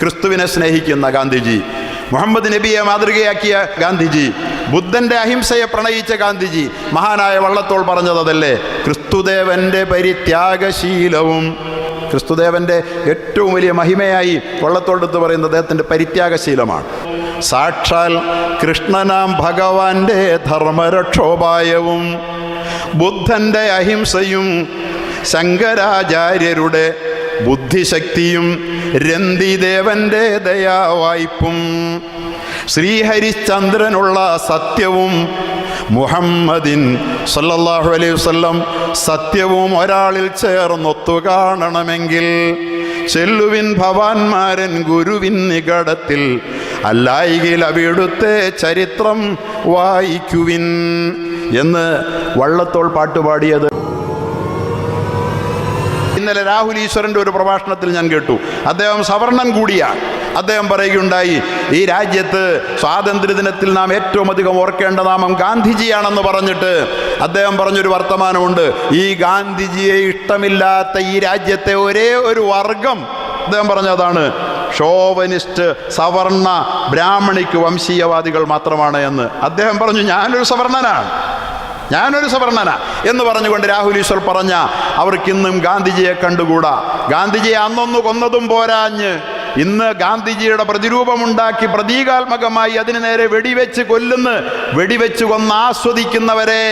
ക്രിസ്തുവിനെ സ്നേഹിക്കുന്ന ഗാന്ധിജി. മുഹമ്മദ് നബിയെ മാതൃകയാക്കിയ ഗാന്ധിജി. ബുദ്ധന്റെ അഹിംസയെ പ്രണയിച്ച ഗാന്ധിജി. മഹാനായ വള്ളത്തോൾ പറഞ്ഞത് അതല്ലേ? ക്രിസ്തുദേവന്റെ പരിത്യാഗശീലവും. ക്രിസ്തുദേവന്റെ ഏറ്റവും വലിയ മഹിമയായി വള്ളത്തോടെടുത്ത് പറയുന്നത് അദ്ദേഹത്തിന്റെ പരിത്യാഗശീലമാണ്. സാക്ഷാൽ കൃഷ്ണനാം ഭഗവാന്റെ ധർമ്മരക്ഷോപായവും ബുദ്ധന്റെ അഹിംസയും ശങ്കരാചാര്യരുടെ ബുദ്ധിശക്തിയും രന്തിദേവന്റെ ദയാവായ്പും. ശ്രീഹരിശ്ചന്ദ്രനുള്ള സത്യവും മുഹമ്മദിൻ സല്ലല്ലാഹു അലൈഹി വസല്ലം സത്യവും ഒരാളിൽ ചേർന്നൊത്തു കാണണമെങ്കിൽ ചെല്ലുവിൻ ഭവാന്മാരൻ ഗുരുവിൻ നികടത്തിൽ അല്ലായികിൽ അവിടുത്തെ ചരിത്രം വായിക്കുവിൻ എന്ന് വള്ളത്തോൾ പാട്ടുപാടിയത് ഇന്നലെ രാഹുൽ ഈശ്വരന്റെ ഒരു പ്രഭാഷണത്തിൽ ഞാൻ കേട്ടു. അദ്ദേഹം സവർണൻ കൂടിയാണ് അദ്ദേഹം പറയുകയുണ്ടായി ഈ രാജ്യത്ത് സ്വാതന്ത്ര്യദിനത്തിൽ നാം ഏറ്റവും അധികം ഓർക്കേണ്ട നാമം ഗാന്ധിജിയാണെന്ന് പറഞ്ഞിട്ട് അദ്ദേഹം പറഞ്ഞൊരു വർത്തമാനമുണ്ട്. ഈ ഗാന്ധിജിയെ ഇഷ്ടമില്ലാത്ത ഈ രാജ്യത്തെ ഒരേ ഒരു വർഗം അദ്ദേഹം പറഞ്ഞതാണ് ഷോവനിസ്റ്റ് സവർണ ബ്രാഹ്മണിക്ക് വംശീയവാദികൾ മാത്രമാണ് എന്ന് അദ്ദേഹം പറഞ്ഞു. ഞാനൊരു സവർണനാണ്. ഞാനൊരു സവർണന എന്ന് പറഞ്ഞുകൊണ്ട് രാഹുൽ ഈശ്വർ പറഞ്ഞ അവർക്കിന്നും ഗാന്ധിജിയെ കണ്ടുകൂടാ. ഗാന്ധിജിയെ അന്നൊന്ന് കൊന്നതും പോരാഞ്ഞ് ഇന്ന് ഗാന്ധിജിയുടെ പ്രതിരൂപമുണ്ടാക്കി പ്രതീകാത്മകമായി അതിനു നേരെ വെടിവെച്ച് കൊല്ലുന്ന് വെടിവെച്ച് കൊന്ന് ആസ്വദിക്കുന്നവരെ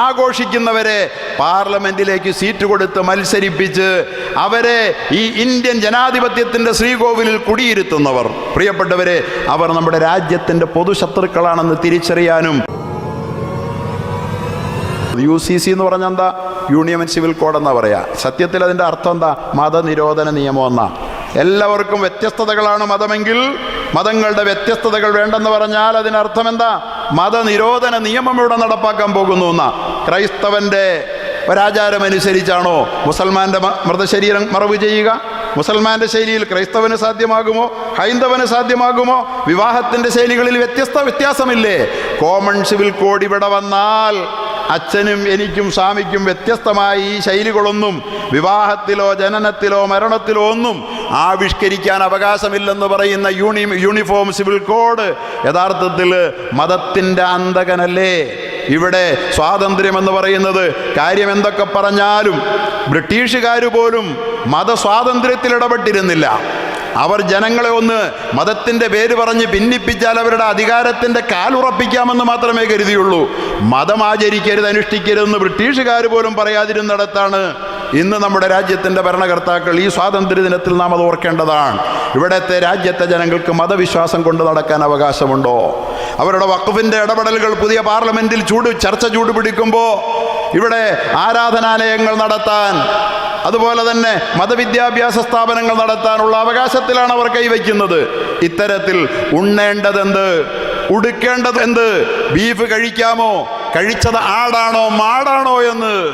ആഘോഷിക്കുന്നവരെ പാർലമെന്റിലേക്ക് സീറ്റ് കൊടുത്ത് മത്സരിപ്പിച്ച് അവരെ ഈ ഇന്ത്യൻ ജനാധിപത്യത്തിന്റെ ശ്രീകോവിലിൽ കുടിയിരുത്തുന്നവർ. പ്രിയപ്പെട്ടവരെ അവർ നമ്മുടെ രാജ്യത്തിന്റെ പൊതുശത്രുക്കളാണെന്ന് തിരിച്ചറിയാനും യു സി സി എന്ന് പറഞ്ഞാൽ എന്താ? യൂണിയൻ സിവിൽ കോഡ് എന്നാ പറയാ. സത്യത്തിൽ അതിന്റെ അർത്ഥം എന്താ? മതനിരോധന നിയമം എന്നാ. എല്ലാവർക്കും വ്യത്യസ്തതകളാണ് മതമെങ്കിൽ മതങ്ങളുടെ വ്യത്യസ്തതകൾ വേണ്ടെന്ന് പറഞ്ഞാൽ അതിനർത്ഥം എന്താ? മതനിരോധന നിയമം ഇവിടെ നടപ്പാക്കാൻ പോകുന്നു എന്നാ. ക്രൈസ്തവന്റെ ഒരാചാരമനുസരിച്ചാണോ മുസൽമാന്റെ മൃതശരീരം മറവ് ചെയ്യുക? മുസൽമാന്റെ ശൈലിയിൽ ക്രൈസ്തവന് സാധ്യമാകുമോ? ഹൈന്ദവന് സാധ്യമാകുമോ? വിവാഹത്തിന്റെ ശൈലികളിൽ വ്യത്യസ്ത വ്യത്യാസമില്ലേ? കോമൺ സിവിൽ കോഡ് ഇവിടെ വന്നാൽ അച്ഛനും എനിക്കും സ്വാമിക്കും വ്യത്യസ്തമായ ഈ ശൈലികളൊന്നും വിവാഹത്തിലോ ജനനത്തിലോ മരണത്തിലോ ഒന്നും ആവിഷ്കരിക്കാൻ അവകാശമില്ലെന്ന് പറയുന്ന യൂണി യൂണിഫോം സിവിൽ കോഡ് യഥാർത്ഥത്തിൽ മതത്തിന്റെ അന്തകനല്ലേ ഇവിടെ സ്വാതന്ത്ര്യം എന്ന് പറയുന്നത് കാര്യം എന്തൊക്കെ പറഞ്ഞാലും ബ്രിട്ടീഷുകാർ പോലും മതസ്വാതന്ത്ര്യത്തിൽ ഇടപെട്ടിരുന്നില്ല അവർ ജനങ്ങളെ ഒന്ന് മതത്തിന്റെ പേര് പറഞ്ഞ് ഭിന്നിപ്പിച്ചാൽ അവരുടെ അധികാരത്തിന്റെ കാലുറപ്പിക്കാമെന്ന് മാത്രമേ കരുതിയുള്ളൂ. മതം ആചരിക്കരുത് അനുഷ്ഠിക്കരുതെന്ന് ബ്രിട്ടീഷുകാർ പോലും പറയാതിരുന്നിടത്താണ് ഇന്ന് നമ്മുടെ രാജ്യത്തിന്റെ ഭരണകർത്താക്കൾ ഈ സ്വാതന്ത്ര്യ ദിനത്തിൽ നാം അത് ഓർക്കേണ്ടതാണ്. ഇവിടത്തെ രാജ്യത്തെ ജനങ്ങൾക്ക് മതവിശ്വാസം കൊണ്ട് നടക്കാൻ അവകാശമുണ്ടോ? അവരുടെ വഖഫിന്റെ ഇടപെടലുകൾ പുതിയ പാർലമെന്റിൽ ചൂട് ചർച്ച ചൂടുപിടിക്കുമ്പോൾ ഇവിടെ ആരാധനാലയങ്ങൾ നടത്താൻ അതുപോലെ തന്നെ മതവിദ്യാഭ്യാസ സ്ഥാപനങ്ങൾ നടത്താനുള്ള അവകാശത്തിലാണ് അവർ കൈവയ്ക്കുന്നത്. ഇത്തരത്തിൽ ഉണ്ണേണ്ടതെന്ത്? ഉടുക്കേണ്ടത് എന്ത് ബീഫ് കഴിക്കാമോ? കഴിച്ചത് ആടാണോ മാടാണോ എന്ന്.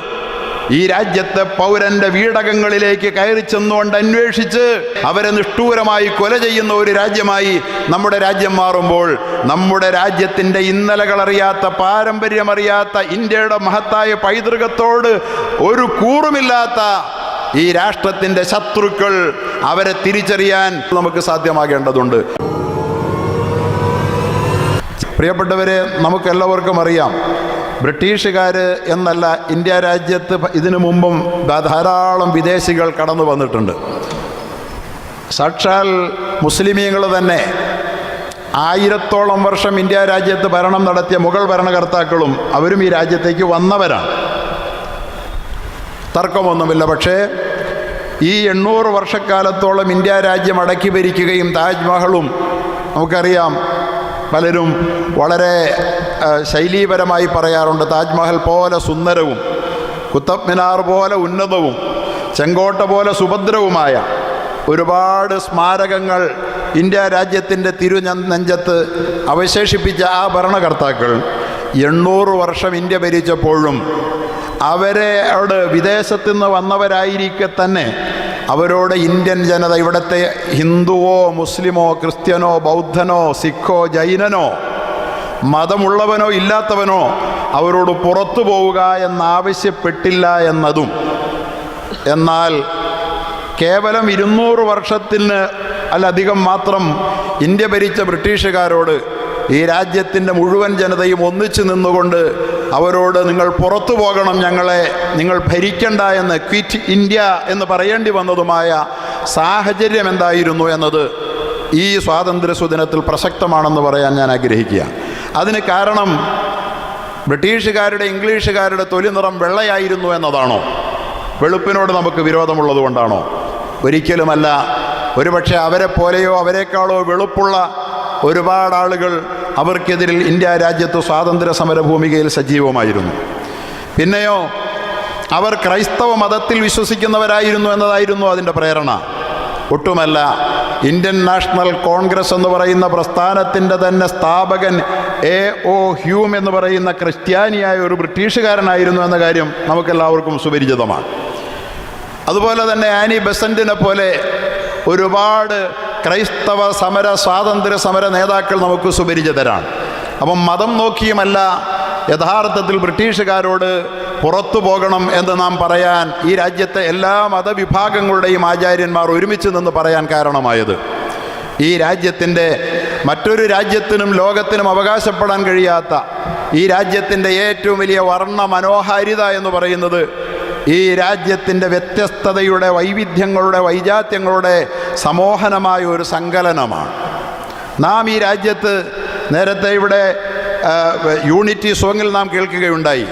ഈ രാജ്യത്തെ പൗരന്റെ വീടകങ്ങളിലേക്ക് കയറി ചെന്നുകൊണ്ട് അന്വേഷിച്ച് അവരെ നിഷ്ഠൂരമായി കൊല ചെയ്യുന്ന ഒരു രാജ്യമായി നമ്മുടെ രാജ്യം മാറുമ്പോൾ നമ്മുടെ രാജ്യത്തിന്റെ ഇന്നലകളറിയാത്ത പാരമ്പര്യമറിയാത്ത ഇന്ത്യയുടെ മഹത്തായ പൈതൃകത്തോട് ഒരു കൂറുമില്ലാത്ത ഈ രാഷ്ട്രത്തിന്റെ ശത്രുക്കൾ അവരെ തിരിച്ചറിയാൻ നമുക്ക് സാധ്യമാകേണ്ടതുണ്ട്. പ്രിയപ്പെട്ടവരെ നമുക്കെല്ലാവർക്കും അറിയാം ബ്രിട്ടീഷുകാർ എന്നല്ല ഇന്ത്യ രാജ്യത്ത് ഇതിനു മുമ്പും ധാരാളം വിദേശികൾ കടന്നു വന്നിട്ടുണ്ട്. സാക്ഷാൽ മുസ്ലിമീങ്ങൾ തന്നെ ആയിരത്തോളം വർഷം ഇന്ത്യ രാജ്യത്ത് ഭരണം നടത്തിയ മുഗൾ ഭരണകർത്താക്കളും അവരും ഈ രാജ്യത്തേക്ക് വന്നവരാണ്. തർക്കമൊന്നുമില്ല. പക്ഷേ ഈ എണ്ണൂറ് വർഷക്കാലത്തോളം ഇന്ത്യ രാജ്യം അടക്കി ഭരിക്കുകയും താജ്മഹലും നമുക്കറിയാം പലരും വളരെ ശൈലീപരമായി പറയാറുണ്ട് താജ്മഹൽ പോലെ സുന്ദരവും കുത്തബ് മിനാർ പോലെ ഉന്നതവും ചെങ്കോട്ട പോലെ സുഭദ്രവുമായ ഒരുപാട് സ്മാരകങ്ങൾ ഇന്ത്യ രാജ്യത്തിന്റെ തിരുനെഞ്ചത്ത് അവശേഷിപ്പിച്ച ആ ഭരണകർത്താക്കൾ എണ്ണൂറ് വർഷം ഇന്ത്യ ഭരിച്ചപ്പോഴും അവരെ അവിടെ വിദേശത്തു നിന്ന് വന്നവരായിരിക്കെ തന്നെ അവരോട് ഇന്ത്യൻ ജനത ഇവിടുത്തെ ഹിന്ദുവോ മുസ്ലിമോ ക്രിസ്ത്യനോ ബൗദ്ധനോ സിഖോ ജൈനനോ മതമുള്ളവനോ ഇല്ലാത്തവനോ അവരോട് പുറത്തു പോവുക എന്നാവശ്യപ്പെട്ടില്ല എന്നതും. എന്നാൽ കേവലം ഇരുന്നൂറ് വർഷത്തിന് അല്ലധികം മാത്രം ഇന്ത്യ ഭരിച്ച ബ്രിട്ടീഷുകാരോട് ഈ രാജ്യത്തിന്റെ മുഴുവൻ ജനതയും ഒന്നിച്ചു നിന്നുകൊണ്ട് അവരോട് നിങ്ങൾ പുറത്തു പോകണം ഞങ്ങളെ നിങ്ങൾ ഭരിക്കണ്ട എന്ന് ക്വിറ്റ് ഇന്ത്യ എന്ന് പറയേണ്ടി വന്നതുമായ സാഹചര്യം എന്തായിരുന്നു എന്നത് ഈ സ്വാതന്ത്ര്യ സുദിനത്തിൽ പ്രസക്തമാണെന്ന് പറയാൻ ഞാൻ ആഗ്രഹിക്കുക. അതിന് കാരണം ബ്രിട്ടീഷുകാരുടെ ഇംഗ്ലീഷുകാരുടെ തൊലി നിറം വെള്ളയായിരുന്നു എന്നതാണോ? വെളുപ്പിനോട് നമുക്ക് വിരോധമുള്ളത് കൊണ്ടാണോ ഒരിക്കലുമല്ല. ഒരുപക്ഷെ അവരെ പോലെയോ അവരെക്കാളോ വെളുപ്പുള്ള ഒരുപാട് ആളുകൾ അവർക്കെതിരിൽ ഇന്ത്യ രാജ്യത്ത് സ്വാതന്ത്ര്യ സമര ഭൂമികയിൽ സജീവമായിരുന്നു. പിന്നെയോ അവർ ക്രൈസ്തവ മതത്തിൽ വിശ്വസിക്കുന്നവരായിരുന്നു എന്നതായിരുന്നു അതിന്റെ പ്രേരണ. ഒട്ടുമല്ല ഇന്ത്യൻ നാഷണൽ കോൺഗ്രസ് എന്ന് പറയുന്ന പ്രസ്ഥാനത്തിന്റെ തന്നെ സ്ഥാപകൻ എ ഒ ഹ്യൂം എന്ന് പറയുന്ന ക്രിസ്ത്യാനിയായ ഒരു ബ്രിട്ടീഷുകാരനായിരുന്നു എന്ന കാര്യം നമുക്കെല്ലാവർക്കും സുപരിചിതമാണ്. അതുപോലെ തന്നെ ആനി ബെസന്റിനെ പോലെ ഒരുപാട് ക്രൈസ്തവ സമര സ്വാതന്ത്ര്യ സമര നേതാക്കൾ നമുക്ക് സുപരിചിതരാണ്. അപ്പം മതം നോക്കിയുമല്ല യഥാർത്ഥത്തിൽ ബ്രിട്ടീഷുകാരോട് പുറത്തു പോകണം എന്ന് നാം പറയാൻ ഈ രാജ്യത്തെ എല്ലാ മതവിഭാഗങ്ങളുടെയും ആചാര്യന്മാർ ഒരുമിച്ച് നിന്ന് പറയാൻ കാരണമായത്. ഈ രാജ്യത്തിന്റെ മറ്റൊരു രാജ്യത്തിനും ലോകത്തിനും അവകാശപ്പെടാൻ കഴിയാത്ത ഈ രാജ്യത്തിന്റെ ഏറ്റവും വലിയ വർണ മനോഹാരിത എന്ന് പറയുന്നത് ഈ രാജ്യത്തിന്റെ വ്യത്യസ്തതയുടെ വൈവിധ്യങ്ങളുടെ വൈജാത്യങ്ങളുടെ സമോഹനമായ ഒരു സങ്കലനമാണ്. നാം ഈ രാജ്യത്ത് നേരത്തെ ഇവിടെ യൂണിറ്റി സോങ്ങിൽ നാം കേൾക്കുകയുണ്ടായി.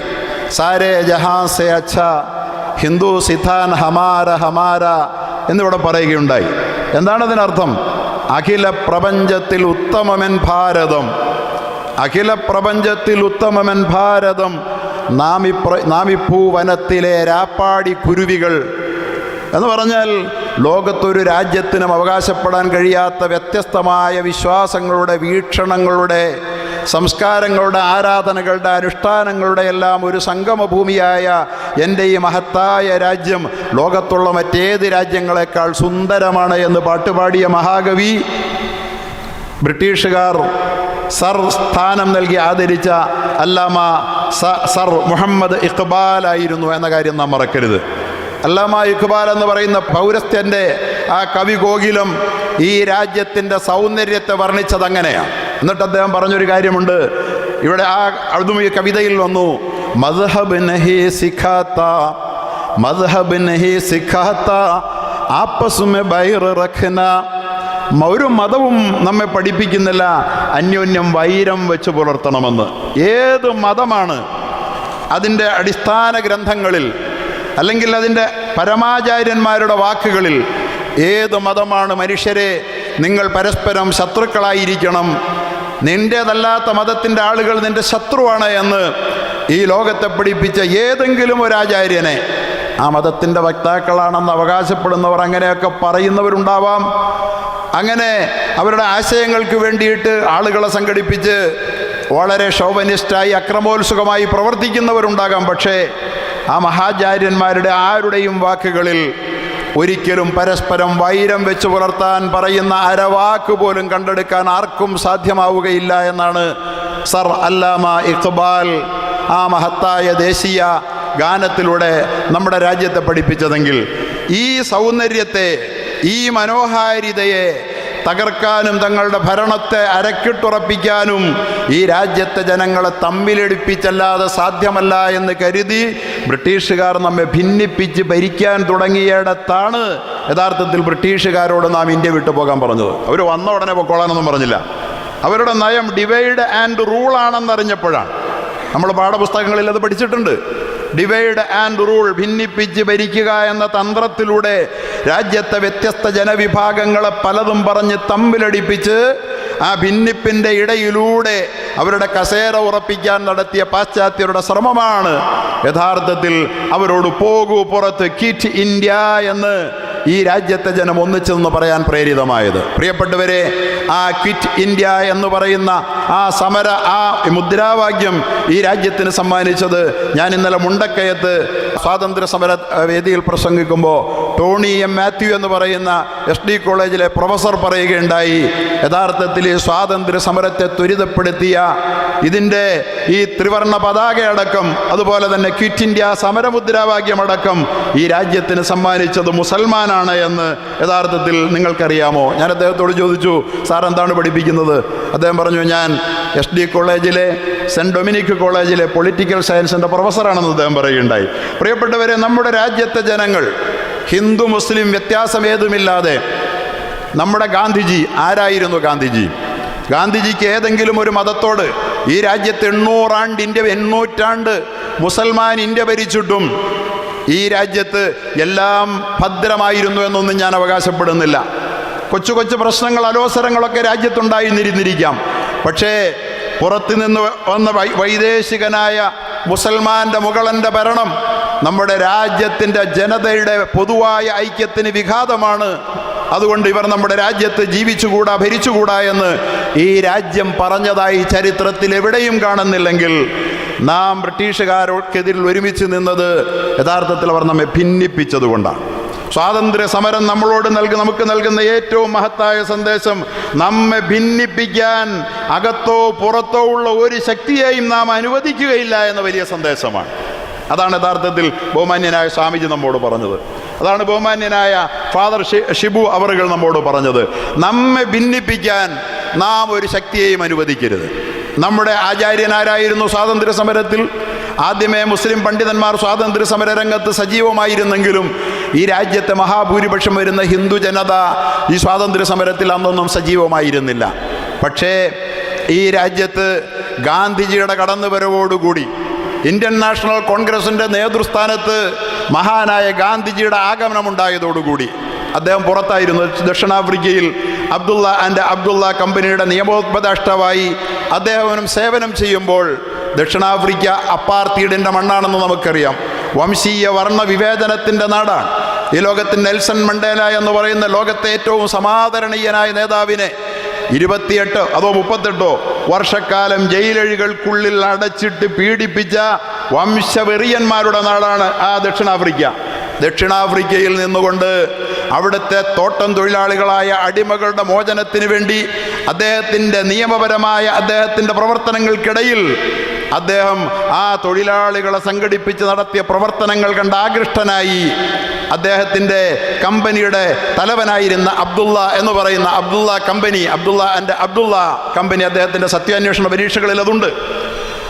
സാരേ ജഹാ സെ അച്ഛ ഹിന്ദു സിഥാൻ ഹമാര ഹമാര എന്നിവിടെ പറയുകയുണ്ടായി. എന്താണതിനർത്ഥം അഖില പ്രപഞ്ചത്തിൽ ഉത്തമമൻ ഭാരതം. അഖില പ്രപഞ്ചത്തിൽ ഉത്തമമൻ ഭാരതം. നാമിപ്ര നാമിപ്പൂവനത്തിലെ രാപ്പാടി കുരുവികൾ എന്ന് പറഞ്ഞാൽ ലോകത്തൊരു രാജ്യത്തിനും അവകാശപ്പെടാൻ കഴിയാത്ത വ്യത്യസ്തമായ വിശ്വാസങ്ങളുടെ വീക്ഷണങ്ങളുടെ സംസ്കാരങ്ങളുടെ ആരാധനകളുടെ അനുഷ്ഠാനങ്ങളുടെ എല്ലാം ഒരു സംഗമഭൂമിയായ എന്റെ ഈ മഹത്തായ രാജ്യം. ലോകത്തുള്ള മറ്റേത് രാജ്യങ്ങളെക്കാൾ സുന്ദരമാണ് എന്ന് പാട്ടുപാടിയ മഹാകവി ബ്രിട്ടീഷുകാർ സർ സ്ഥാനം നൽകി ആദരിച്ച അല്ലാമ സർ മുഹമ്മദ് ഇഖ്ബാലായിരുന്നു എന്ന കാര്യം നാം മറക്കരുത്. അല്ലാമ ഇഖ്ബാൽ എന്ന് പറയുന്ന പൗരസ്ത്യന്റെ ആ കവി കോകിലം ഈ രാജ്യത്തിന്റെ സൗന്ദര്യത്തെ വർണിച്ചത് അങ്ങനെയാണ്. എന്നിട്ട് അദ്ദേഹം പറഞ്ഞൊരു കാര്യമുണ്ട്. ഇവിടെ ആ അതും ഈ കവിതയിൽ വന്നു. മദ്ഹബ് നഹി സിഖാത്ത മദ്ഹബ് നഹി സിഖാത്ത ആപ്പസുമെ ബൈർ റഖ്ന ഒരു മതവും നമ്മെ പഠിപ്പിക്കുന്നില്ല. അന്യോന്യം വൈരം വെച്ച് പുലർത്തണമെന്ന്. ഏത് മതമാണ് അതിന്റെ അടിസ്ഥാന ഗ്രന്ഥങ്ങളിൽ അല്ലെങ്കിൽ അതിന്റെ പരമാചാര്യന്മാരുടെ വാക്കുകളിൽ ഏത് മതമാണ് മനുഷ്യരെ നിങ്ങൾ പരസ്പരം ശത്രുക്കളായിരിക്കണം? നിന്റേതല്ലാത്ത മതത്തിന്റെ ആളുകൾ നിന്റെ ശത്രുവാണ് എന്ന് ഈ ലോകത്തെ പഠിപ്പിച്ച ഏതെങ്കിലും ഒരു ആചാര്യനെ ആ മതത്തിന്റെ വക്താക്കളാണെന്ന് അവകാശപ്പെടുന്നവർ അങ്ങനെയൊക്കെ പറയുന്നവരുണ്ടാവാം. അങ്ങനെ അവരുടെ ആശയങ്ങൾക്ക് വേണ്ടിയിട്ട് ആളുകളെ സംഘടിപ്പിച്ച് വളരെ ഷോവനിസ്റ്റായി അക്രമോത്സുകമായി പ്രവർത്തിക്കുന്നവരുണ്ടാകാം. പക്ഷേ ആ മഹാചാര്യന്മാരുടെ ആരുടെയും വാക്കുകളിൽ ഒരിക്കലും പരസ്പരം വൈരം വെച്ച് പുലർത്താൻ പറയുന്ന അരവാക്ക് പോലും കണ്ടെടുക്കാൻ ആർക്കും സാധ്യമാവുകയില്ല എന്നാണ് സർ അല്ലാമ ഇഖ്ബാൽ ആ മഹത്തായ ദേശീയ ഗാനത്തിലൂടെ നമ്മുടെ രാജ്യത്തെ പഠിപ്പിച്ചതെങ്കിൽ ഈ സൗന്ദര്യത്തെ ഈ മനോഹാരിതയെ തകർക്കാനും തങ്ങളുടെ ഭരണത്തെ അരക്കിട്ടുറപ്പിക്കാനും ഈ രാജ്യത്തെ ജനങ്ങളെ തമ്മിലെടുപ്പിച്ചല്ലാതെ സാധ്യമല്ല എന്ന് കരുതി ബ്രിട്ടീഷുകാർ നമ്മെ ഭിന്നിപ്പിച്ച് ഭരിക്കാൻ തുടങ്ങിയിടത്താണ് യഥാർത്ഥത്തിൽ ബ്രിട്ടീഷുകാരോട് നാം ഇന്ത്യ വിട്ടു പോകാൻ പറഞ്ഞത്. അവർ വന്ന ഉടനെ പൊക്കോളാനൊന്നും പറഞ്ഞില്ല. അവരുടെ നയം ഡിവൈഡ് ആൻഡ് റൂൾ ആണെന്നറിഞ്ഞപ്പോഴാണ്. നമ്മൾ പാഠപുസ്തകങ്ങളിൽ അത് പഠിച്ചിട്ടുണ്ട്. ഡിവൈഡ് ആൻഡ് റൂൾ ഭിന്നിപ്പിച്ച് ഭരിക്കുക എന്ന തന്ത്രത്തിലൂടെ രാജ്യത്തെ വ്യത്യസ്ത ജനവിഭാഗങ്ങളെ പലതും പറഞ്ഞ് തമ്മിലടിപ്പിച്ച് ആ ഭിന്നിപ്പിന്റെ ഇടയിലൂടെ അവരുടെ കസേര ഉറപ്പിക്കാൻ നടത്തിയ പാശ്ചാത്യരുടെ ശ്രമമാണ്. യഥാർത്ഥത്തിൽ അവരോട് പോകൂ പുറത്ത് കിറ്റ് ഇന്ത്യ എന്ന് ഈ രാജ്യത്തെ ജനം ഒന്നിച്ചെന്ന് പറയാൻ പ്രേരിതമായത്. പ്രിയപ്പെട്ടവരെ ആ കിറ്റ് ഇന്ത്യ എന്ന് പറയുന്ന ആ സമര ആ മുദ്രാവാക്യം ഈ രാജ്യത്തിന് സമ്മാനിച്ചത് ഞാൻ ഇന്നലെ മുണ്ടക്കയത്ത് സ്വാതന്ത്ര്യ സമര വേദിയിൽ പ്രസംഗിക്കുമ്പോൾ ടോണി എം മാത്യു എന്ന് പറയുന്ന എസ് ഡി കോളേജിലെ പ്രൊഫസർ പറയുകയുണ്ടായി. യഥാർത്ഥത്തിൽ ഈ സ്വാതന്ത്ര്യ സമരത്തെ ത്വരിതപ്പെടുത്തിയ ഇതിന്റെ ഈ ത്രിവർണ പതാക അടക്കം അതുപോലെ തന്നെ ക്വിറ്റ് ഇന്ത്യ സമരമുദ്രാവാക്യമടക്കം ഈ രാജ്യത്തിന് സമ്മാനിച്ചത് മുസൽമാനാണ് എന്ന് യഥാർത്ഥത്തിൽ നിങ്ങൾക്കറിയാമോ? ഞാൻ അദ്ദേഹത്തോട് ചോദിച്ചു സാർ എന്താണ് പഠിപ്പിക്കുന്നത്? അദ്ദേഹം പറഞ്ഞു ഞാൻ എസ് ഡി കോളേജിലെ സെന്റ് ഡൊമിനിക് കോളേജിലെ പൊളിറ്റിക്കൽ സയൻസിന്റെ പ്രൊഫസറാണെന്ന് അദ്ദേഹം പറയുകയുണ്ടായി. പ്രിയപ്പെട്ടവരെ നമ്മുടെ രാജ്യത്തെ ജനങ്ങൾ ഹിന്ദു മുസ്ലിം വ്യത്യാസമേതുമില്ലാതെ നമ്മുടെ ഗാന്ധിജി ആരായിരുന്നു ഗാന്ധിജി? ഗാന്ധിജിക്ക് ഏതെങ്കിലും ഒരു മതത്തോട് ഈ രാജ്യത്ത് എണ്ണൂറാണ്ട് ഇന്ത്യ എണ്ണൂറ്റാണ്ട് മുസൽമാൻ ഇന്ത്യ ഭരിച്ചിട്ടും ഈ രാജ്യത്ത് എല്ലാം ഭദ്രമായിരുന്നു എന്നൊന്നും ഞാൻ അവകാശപ്പെടുന്നില്ല. കൊച്ചു കൊച്ചു പ്രശ്നങ്ങൾ അലോസരങ്ങളൊക്കെ രാജ്യത്തുണ്ടായിരുന്നിരുന്നിരിക്കാം പക്ഷേ പുറത്തു നിന്ന് വന്ന വൈദേശികനായ മുസൽമാന്റെ മുകളന്റെ ഭരണം നമ്മുടെ രാജ്യത്തിന്റെ ജനതയുടെ പൊതുവായ ഐക്യത്തിന് വിഘാതമാണ്. അതുകൊണ്ട് ഇവർ നമ്മുടെ രാജ്യത്ത് ജീവിച്ചുകൂടാ ഭരിച്ചുകൂടാ എന്ന് ഈ രാജ്യം പറഞ്ഞതായി ചരിത്രത്തിൽ എവിടെയും കാണുന്നില്ലെങ്കിൽ നാം ബ്രിട്ടീഷുകാർക്കെതിരിൽ ഒരുമിച്ച് നിന്നത് യഥാർത്ഥത്തിൽ അവർ നമ്മെ ഭിന്നിപ്പിച്ചതുകൊണ്ടാണ്. സ്വാതന്ത്ര്യ സമരം നമ്മളോട് നൽകി നമുക്ക് നൽകുന്ന ഏറ്റവും മഹത്തായ സന്ദേശം നമ്മെ ഭിന്നിപ്പിക്കാൻ അകത്തോ പുറത്തോ ഉള്ള ഒരു ശക്തിയെയും നാം അനുവദിക്കുകയില്ല എന്ന വലിയ സന്ദേശമാണ്. അതാണ് യഥാർത്ഥത്തിൽ ബഹുമാന്യനായ സ്വാമിജി നമ്മോട് പറഞ്ഞത്. അതാണ് ബഹുമാന്യനായ ഫാദർ ഷിബു അവറുകൾ നമ്മോട് പറഞ്ഞത്. നമ്മെ ഭിന്നിപ്പിക്കാൻ നാം ഒരു ശക്തിയെയും അനുവദിക്കരുത്. നമ്മുടെ ആചാര്യനാരായിരുന്നു സ്വാതന്ത്ര്യ സമരത്തിൽ ആദ്യമേ മുസ്ലിം പണ്ഡിതന്മാർ സ്വാതന്ത്ര്യ സമര രംഗത്ത് സജീവമായിരുന്നെങ്കിലും ഈ രാജ്യത്തെ മഹാഭൂരിപക്ഷം വരുന്ന ഹിന്ദു ജനത ഈ സ്വാതന്ത്ര്യ സമരത്തിൽ അന്നൊന്നും സജീവമായിരുന്നില്ല. പക്ഷേ ഈ രാജ്യത്ത് ഗാന്ധിജിയുടെ കടന്നുവരവോടുകൂടി ഇന്ത്യൻ നാഷണൽ കോൺഗ്രസിന്റെ നേതൃസ്ഥാനത്ത് മഹാനായ ഗാന്ധിജിയുടെ ആഗമനമുണ്ടായതോടുകൂടി അദ്ദേഹം പുറത്തായിരുന്നു. ദക്ഷിണാഫ്രിക്കയിൽ അബ്ദുള്ള ആൻഡ് അബ്ദുള്ള കമ്പനിയുടെ നിയമോപദേഷ്ടാവായി അദ്ദേഹം സേവനം ചെയ്യുമ്പോൾ ദക്ഷിണാഫ്രിക്ക അപ്പാർത്തീഡിന്റെ മണ്ണാണെന്ന് നമുക്കറിയാം. വംശീയ വർണ വിവേചനത്തിന്റെ നാടാണ്. ഈ ലോകത്തിൽ നെൽസൺ മണ്ടേല എന്ന് പറയുന്ന ലോകത്തെ ഏറ്റവും സമാദരണീയനായ നേതാവിനെ ഇരുപത്തിയെട്ട് അതോ മുപ്പത്തെട്ടോ വർഷക്കാലം ജയിലഴികൾക്കുള്ളിൽ അടച്ചിട്ട് പീഡിപ്പിച്ച വംശവെറിയന്മാരുടെ നാടാണ് ആ ദക്ഷിണാഫ്രിക്ക. ദക്ഷിണാഫ്രിക്കയിൽ നിന്നുകൊണ്ട് അവിടുത്തെ തോട്ടം തൊഴിലാളികളായ അടിമകളുടെ മോചനത്തിന് വേണ്ടി അദ്ദേഹത്തിന്റെ നിയമപരമായ അദ്ദേഹത്തിന്റെ പ്രവർത്തനങ്ങൾക്കിടയിൽ അദ്ദേഹം ആ തൊഴിലാളികളെ സംഘടിപ്പിച്ച് നടത്തിയ പ്രവർത്തനങ്ങൾ കണ്ട് ആകൃഷ്ടനായി. അദ്ദേഹത്തിന്റെ കമ്പനിയുടെ തലവനായിരുന്ന അബ്ദുള്ള എന്ന് പറയുന്ന Abdullah company Abdullah and Abdullah company അദ്ദേഹത്തിന്റെ സത്യാന്വേഷണ പരീക്ഷകളിൽ അതുണ്ട്.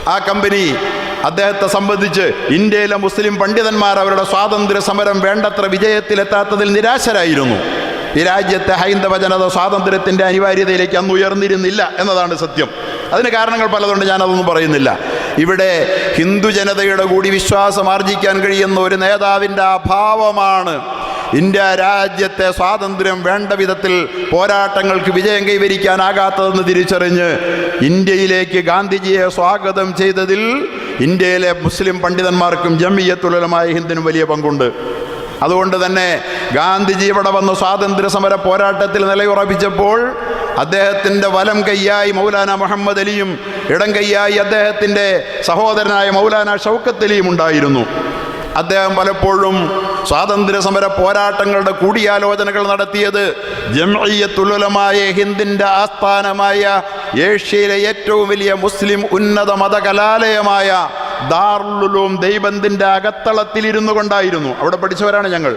ആ കമ്പനി അദ്ദേഹത്തെ സംബന്ധിച്ച് ഇന്ത്യയിലെ മുസ്ലിം പണ്ഡിതന്മാർ അവരുടെ സ്വാതന്ത്ര്യ സമരം വേണ്ടത്ര വിജയത്തിലെത്താത്തതിൽ നിരാശരായിരുന്നു. ഈ രാജ്യത്തെ ഹൈന്ദവ ജനത സ്വാതന്ത്ര്യത്തിന്റെ അനിവാര്യതയിലേക്ക് അന്ന് ഉയർന്നിരുന്നില്ല എന്നതാണ് സത്യം. അതിന് കാരണങ്ങൾ പലതുണ്ട് ഞാനതൊന്നും പറയുന്നില്ല. ഇവിടെ ഹിന്ദു ജനതയുടെ കൂടി വിശ്വാസം ആർജിക്കാൻ കഴിയുന്ന ഒരു നേതാവിന്റെ അഭാവമാണ് ഇന്ത്യ രാജ്യത്തെ സ്വാതന്ത്ര്യം വേണ്ട വിധത്തിൽ പോരാട്ടങ്ങൾക്ക് വിജയം കൈവരിക്കാനാകാത്തതെന്ന് തിരിച്ചറിഞ്ഞ് ഇന്ത്യയിലേക്ക് ഗാന്ധിജിയെ സ്വാഗതം ചെയ്തതിൽ ഇന്ത്യയിലെ മുസ്ലിം പണ്ഡിതന്മാർക്കും ജമിയത്തുലമായ ഹിന്ദിനും വലിയ പങ്കുണ്ട്. അതുകൊണ്ട് തന്നെ ഗാന്ധിജി ഇവിടെ വന്ന് സ്വാതന്ത്ര്യ സമര പോരാട്ടത്തിൽ നിലയുറപ്പിച്ചപ്പോൾ അദ്ദേഹത്തിന്റെ വലം കൈയായി മൗലാന മുഹമ്മദ് അലിയും ഇടം കൈയായി അദ്ദേഹത്തിന്റെ സഹോദരനായ മൗലാന ഷൗക്കത്ത് അലിയും ഉണ്ടായിരുന്നു. അദ്ദേഹം പലപ്പോഴും സ്വാതന്ത്ര്യ സമര പോരാട്ടങ്ങളുടെ കൂടിയാലോചനകൾ നടത്തിയത് ജംഇയ്യത്തുലമായ ഹിന്ദിന്റെ ആസ്ഥാനമായ ഏഷ്യയിലെ ഏറ്റവും വലിയ മുസ്ലിം ഉന്നത മത കലാലയമായ ദാറുലുലൂം ദൈബന്തിന്റെ അകത്തളത്തിലിരുന്നു കൊണ്ടായിരുന്നു. അവിടെ പഠിച്ചവരാണ് ഞങ്ങൾ.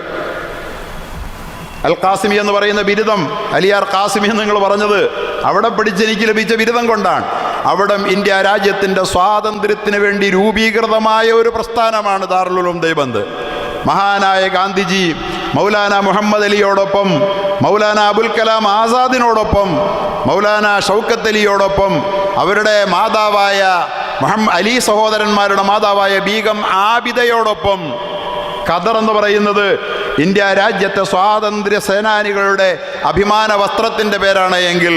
അൽ കാസിമി എന്ന് പറയുന്ന ബിരുദം അലിയാർ കാസിമി എന്ന് നിങ്ങൾ പറഞ്ഞത് അവിടെ പഠിച്ച് എനിക്ക് ലഭിച്ച ബിരുദം കൊണ്ടാണ്. അവിടെ ഇന്ത്യ രാജ്യത്തിന്റെ സ്വാതന്ത്ര്യത്തിന് വേണ്ടി രൂപീകൃതമായ ഒരു പ്രസ്ഥാനമാണ് ദാർലുലൂം ദൈബന്ത് മഹാനായ ഗാന്ധിജി മൗലാന മുഹമ്മദ് അലിയോടൊപ്പം മൗലാന അബുൽ കലാം ആസാദിനോടൊപ്പം മൗലാന ഷൗക്കത്ത് അലിയോടൊപ്പം അവരുടെ മാതാവായ മുഹമ്മദ് അലി സഹോദരന്മാരുടെ മാതാവായ ബീഗം ആബിദയോടൊപ്പം ഖദർ എന്ന് പറയുന്നത് ഇന്ത്യ രാജ്യത്തെ സ്വാതന്ത്ര്യ സേനാനികളുടെ അഭിമാന വസ്ത്രത്തിന്റെ പേരാണ് എങ്കിൽ